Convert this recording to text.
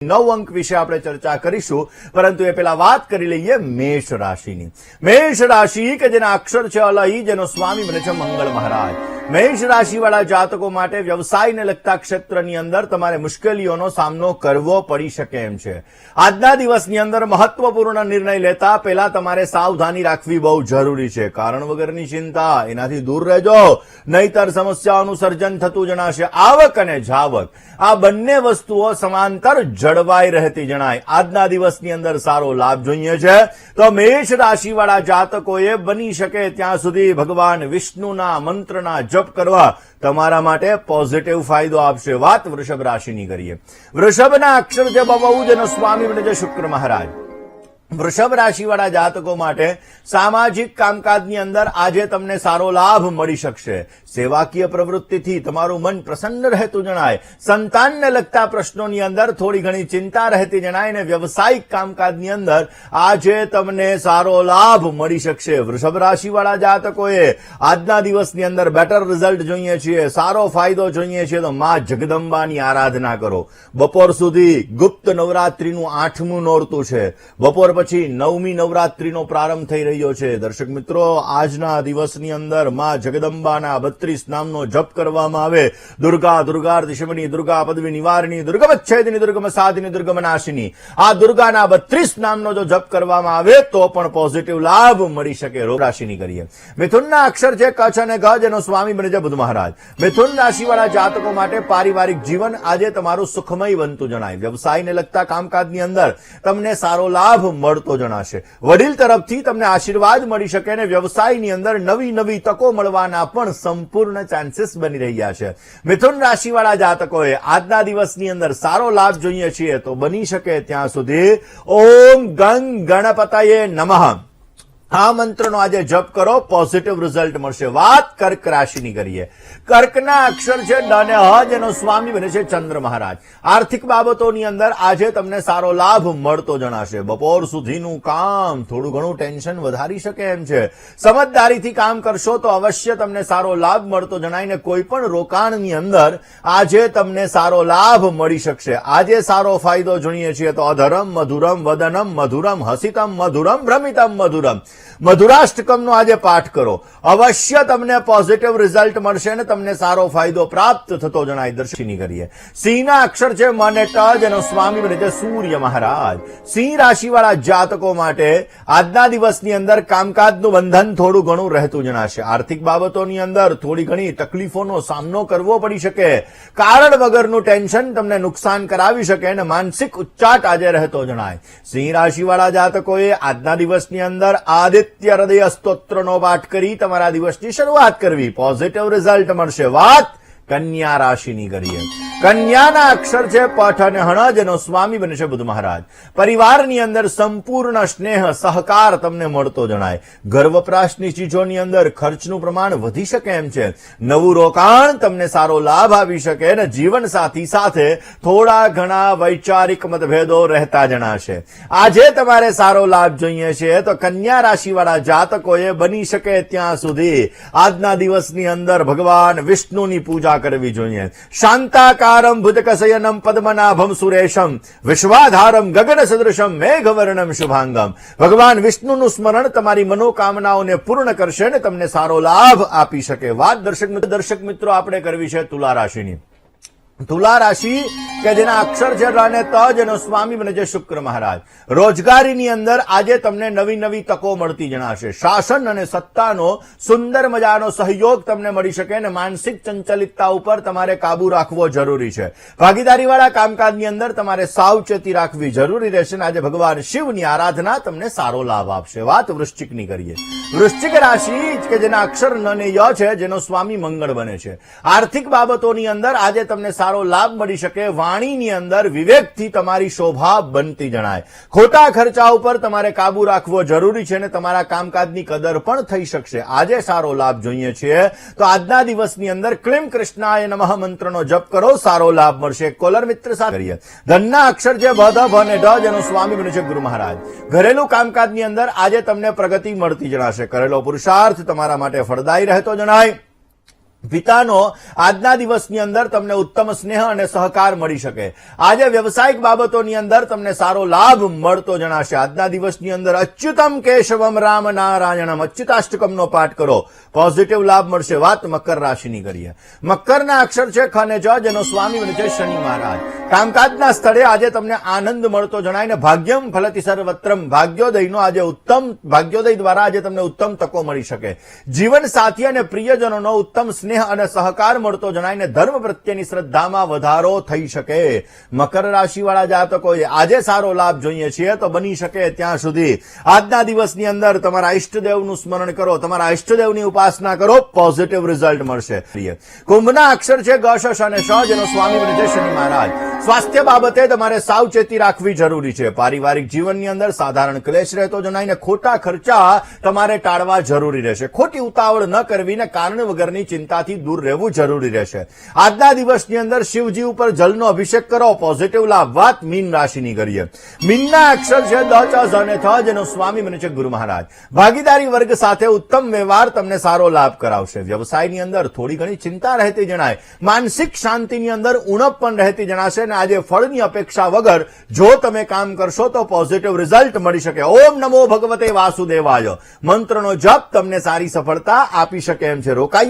નવ અંક વિશે આપણે ચર્ચા કરીશું, પરંતુ એ પેલા વાત કરી લઈએ મેષ રાશિની મેષ રાશિ કે જેના અક્ષર છે અલહી, જેનો સ્વામી બને છે મંગળ મહારાજ. મેષ રાશિવાળા જાતકો માટે વ્યવસાયને લગતા ક્ષેત્રની અંદર તમારે મુશ્કેલીઓનો સામનો કરવો પડી શકે એમ છે. આજના દિવસની અંદર મહત્વપૂર્ણ નિર્ણય લેતા પહેલા તમારે સાવધાની રાખવી બહુ જરૂરી છે. કારણ વગરની ચિંતા, એનાથી દૂર રહેજો. નહીતર સમસ્યાઓનું સર્જન થતું જણાશે આવક અને જાવક. આ બંને વસ્તુઓ સમાંતર જળવાઈ રહેતી જણાય. આજના દિવસની અંદર સારો લાભ જોઈએ છે. તો મેષ રાશિવાળા જાતકોએ બની શકે ત્યાં સુધી ભગવાન વિષ્ણુના મંત્રના જપ કરવા તમારા માટે પોઝિટિવ ફાયદો આપશે. વાત વૃષભ રાશિની કરીએ. વૃષભના અક્ષર છે બહુ જેનો સ્વામી બને છે શુક્ર મહારાજ. વૃષભ રાશિવાળા જાતકો માટે સામાજિક કામકાજની અંદર આજે તમને સારો લાભ મળી શકશે. સેવાકીય પ્રવૃત્તિથી તમારું મન પ્રસન્ન રહેતું જણાય. સંતાનને લગતા પ્રશ્નોની અંદર થોડી ઘણી ચિંતા રહેતી જણાય અને વ્યવસાયિક કામકાજની અંદર આજે તમને સારો લાભ મળી શકશે. વૃષભ રાશિવાળા જાતકોએ આજના દિવસની અંદર બેટર રિઝલ્ટ જોઈએ છીએ, સારો ફાયદો જોઈએ છીએ, તો માં જગદંબાની આરાધના કરો. બપોર સુધી ગુપ્ત નવરાત્રીનું આઠમું નોરતું છે. બપોર પછી નવમી નવરાત્રીનો પ્રારંભ થઈ રહ્યો છે. દર્શક મિત્રો, આજના દિવસની અંદરમાં જગદંબાના બત્રીસ નામનો જપ કરવામાં આવે. દુર્ગા દુર્ગાર્ધિશમની દુર્ગા પદવી નિવારણી દુર્ગમ છેદની, દુર્ગમ સાધની, દુર્ગમ નાશિની. આ દુર્ગાના બત્રીસ નામનો જો જપ કરવામાં આવે, તો પણ પોઝિટિવ લાભ મળી શકે. રોગ રાશિની કરીએ. મિથુનના અક્ષર છે કચ્છ અને ગજ. એનો સ્વામી બને છે બુધ મહારાજ. મિથુન રાશિવાળા જાતકો માટે પારિવારિક જીવન આજે તમારું સુખમય બનતું જણાય. વ્યવસાયને લગતા કામકાજની અંદર તમને સારો લાભ મળતો જણાશે. વડીલ તરફથી તમને આશીર્વાદ મળી શકે અને વ્યવસાયની અંદર નવી નવી તકો મળવાના પણ સંપૂર્ણ ચાન્સીસ બની રહ્યા છે. મિથુન રાશિવાળા જાતકોએ આજના દિવસની અંદર સારો લાભ જોઈએ છીએ તો બની શકે ત્યાં સુધી. ઓમ ગંગ ગણપતયે નમઃ. આ મંત્રનો આજે જપ કરો પોઝિટિવ રિઝલ્ટ મળશે. વાત કર્ક રાશિની કરીએ. કર્કના અક્ષર છે ડ અને હ જેનો સ્વામી બને છે ચંદ્ર મહારાજ. આર્થિક બાબતોની અંદર આજે તમને સારો લાભ મળતો જણાશે. બપોર સુધીનું કામ થોડું ઘણું ટેન્શન વધારી શકે એમ છે. સમજદારીથી કામ કરશો તો અવશ્ય તમને સારો લાભ મળતો જણાય ને કોઈ પણ રોકાણની અંદર આજે તમને સારો લાભ મળી શકશે. આજે સારો ફાયદો જોઈએ છીએ તો અધરમ મધુરમ વદનમ મધુરમ હસિતમ મધુરમ ભ્રમિતમ મધુરમ. મધુરાષ્ટકમનો આજે પાઠ કરો. અવશ્ય તમને પોઝિટિવ રિઝલ્ટ મળશે અને તમને સારો ફાયદો પ્રાપ્ત થતો જણાય દર્શની કરીએ સિંહના અક્ષર છે મને ટજ એનો સ્વામી બને છે સૂર્ય મહારાજ. સિંહ રાશિવાળા જાતકો માટે આજના દિવસની અંદર કામકાજનું બંધન થોડું ઘણું રહેતું જણાશે. આર્થિક બાબતોની અંદર થોડી ઘણી તકલીફોનો સામનો કરવો પડી શકે. કારણ વગરનું ટેન્શન તમને નુકસાન કરાવી શકે અને માનસિક ઉચ્ચાટ આજે રહેતો જણાય. સિંહ રાશિવાળા જાતકોએ આજના દિવસની અંદર આદિત્ય હૃદય સ્તોત્રનો પાઠ કરી તમારા દિવસની શરૂઆત કરવી. પોઝિટિવ રિઝલ્ટ મળશે. વાત કન્યા રાશિની કરીએ. કન્યાના અક્ષર છે પઠ અને હણજ એનો સ્વામી બને બુધ મહારાજ. પરિવારની અંદર સંપૂર્ણ સ્નેહ, સહકાર તમને મળતો જણાય. ઘર ચીજોની અંદર ખર્ચનું પ્રમાણ વધી શકે એમ છે. નવું રોકાણ તમને સારો લાભ આવી શકે અને જીવન સાથી સાથે થોડા ઘણા વૈચારિક મતભેદો રહેતા જણાશે. આજે તમારે સારો લાભ જોઈએ છે, તો કન્યા રાશિવાળા જાતકોએ બની શકે ત્યાં સુધી. આજના દિવસની અંદર ભગવાન વિષ્ણુની પૂજા કરવી જોઈએ. શાંતાકારમ ભુજકશયનમ પદ્મનાભમ સુરેશમ. વિશ્વાધારમ ગગન સદૃશમ મેઘવર્ણમ શુભાંગમ. ભગવાન વિષ્ણુનું સ્મરણ તમારી મનોકામનાઓને પૂર્ણ કરશે અને તમને સારો લાભ આપી શકે. વાત દર્શક દર્શક મિત્રો, આપણે કરવી છે તુલા રાશિની. તુલા રાશિ કે જેના અક્ષર છે અને ત જેનો સ્વામી બને છે શુક્ર મહારાજ. રોજગારીની અંદર આજે તમને નવી નવી તકો મળતી જણાશે. શાસન અને સત્તાનો સુંદર મજાનો સહયોગ તમને મળી શકે અને માનસિક ચંચલિતતા ઉપર તમારે કાબુ રાખવો જરૂરી છે. ભાગીદારીવાળા કામકાજની અંદર તમારે સાવચેતી રાખવી જરૂરી રહેશે અને આજે ભગવાન શિવની આરાધના તમને સારો લાભ આપશે. વાત વૃશ્ચિકની કરીએ. વૃશ્ચિક રાશિ કે જેના અક્ષર ન ને ય છે, જેનો સ્વામી મંગળ બને છે. આર્થિક બાબતોની અંદર આજે તમને સારો લાભ મળી શકે, વાણીની અંદર વિવેકથી તમારી શોભા બનતી જણાય. ખોટા ખર્ચા ઉપર તમારે કાબુ રાખવો જરૂરી છે અને તમારા કામકાજની કદર પણ થઈ શકશે. આજે સારો લાભ જોઈએ છીએ તો આજના દિવસની અંદર ક્લિમ કૃષ્ણાય નમઃ મંત્રનો જપ કરો, સારો લાભ મળશે. કોલર મિત્ર સાથે કરીએ. ધનના અક્ષર છે ભ ભ અને ઢ જેનો સ્વામી બને છે ગુરુ મહારાજ. ઘરેલું કામકાજની અંદર આજે તમને પ્રગતિ મળતી જણાશે. કરેલો પુરુષાર્થ તમારા માટે ફળદાયી રહેતો જણાય. પિતાનો આજના દિવસની અંદર તમને ઉત્તમ સ્નેહ અને સહકાર મળી શકે. આજે વ્યવસાયિક બાબતોની અંદર તમને સારો લાભ મળતો જણાશે. આજના દિવસની અંદર અચ્યુતમ કેશવમ, રામ નારાયણમ, અચ્યુતાષ્ટકમનો પાઠ કરો. પોઝિટિવ લાભ મળશે. વાત મકર રાશિની કરીએ. મકરના અક્ષર છે ખ જ, જેનો સ્વામી બને છે શનિ મહારાજ. કામકાજના સ્થળે આજે તમને આનંદ મળતો જણાય ને ભાગ્યમ ફલતી સર્વત્રમ. ભાગ્યોદયનો આજે ઉત્તમ, ભાગ્યોદય દ્વારા આજે તમને ઉત્તમ તકો મળી શકે. જીવન સાથી અને પ્રિયજનોનો ઉત્તમ સ્નેહ અને સહકાર મળતો જણાઈને ધર્મ પ્રત્યેની શ્રદ્ધામાં વધારો થઈ શકે. મકર રાશિવાળા જાતકોએ આજે સારો લાભ જોઈએ છીએ તો બની શકે ત્યાં સુધી. આજના દિવસની અંદર તમારા ઈષ્ટદેવનું સ્મરણ કરો, તમારા ઈષ્ટદેવની ઉપાસના કરો પોઝિટિવ રિઝલ્ટ મળશે. કુંભના અક્ષર છે ગ, શ શ અને શ જેનો સ્વામી બને છે શનિ મહારાજ. સ્વાસ્થ્ય બાબતે તમારે સાવચેતી રાખવી જરૂરી છે. પારિવારિક જીવનની અંદર સાધારણ ક્લેશ રહેતો જણાય ને ખોટા ખર્ચા તમારે ટાળવા જરૂરી રહેશે. ખોટી ઉતાવળ ન કરવી ને કારણ વગરની ચિંતાથી દૂર રહેવું જરૂરી રહેશે. આજના દિવસની અંદર શિવજી ઉપર જલનો અભિષેક કરો પોઝિટિવ લાભ, વાત મીન રાશિની કરીએ. મીનના અક્ષર છે દ, ચ અને થ, જેનો સ્વામી મને છે ગુરુ મહારાજ. ભાગીદારી વર્ગ સાથે ઉત્તમ વ્યવહાર તમને સારો લાભ કરાવશે. વ્યવસાયની અંદર થોડી ઘણી ચિંતા રહેતી જણાય. માનસિક શાંતિની અંદર ઉણપ પણ રહેતી જણાશે અને આજે ફળની અપેક્ષા વગર જો તમે કામ કરશો તો પોઝિટિવ રિઝલ્ટ મળી શકે. ઓમ નમો ભગવતે વાસુદેવાય. મંત્રનો જપ તમને સારી સફળતા આપી શકે એમ છે. રોકાઈએ.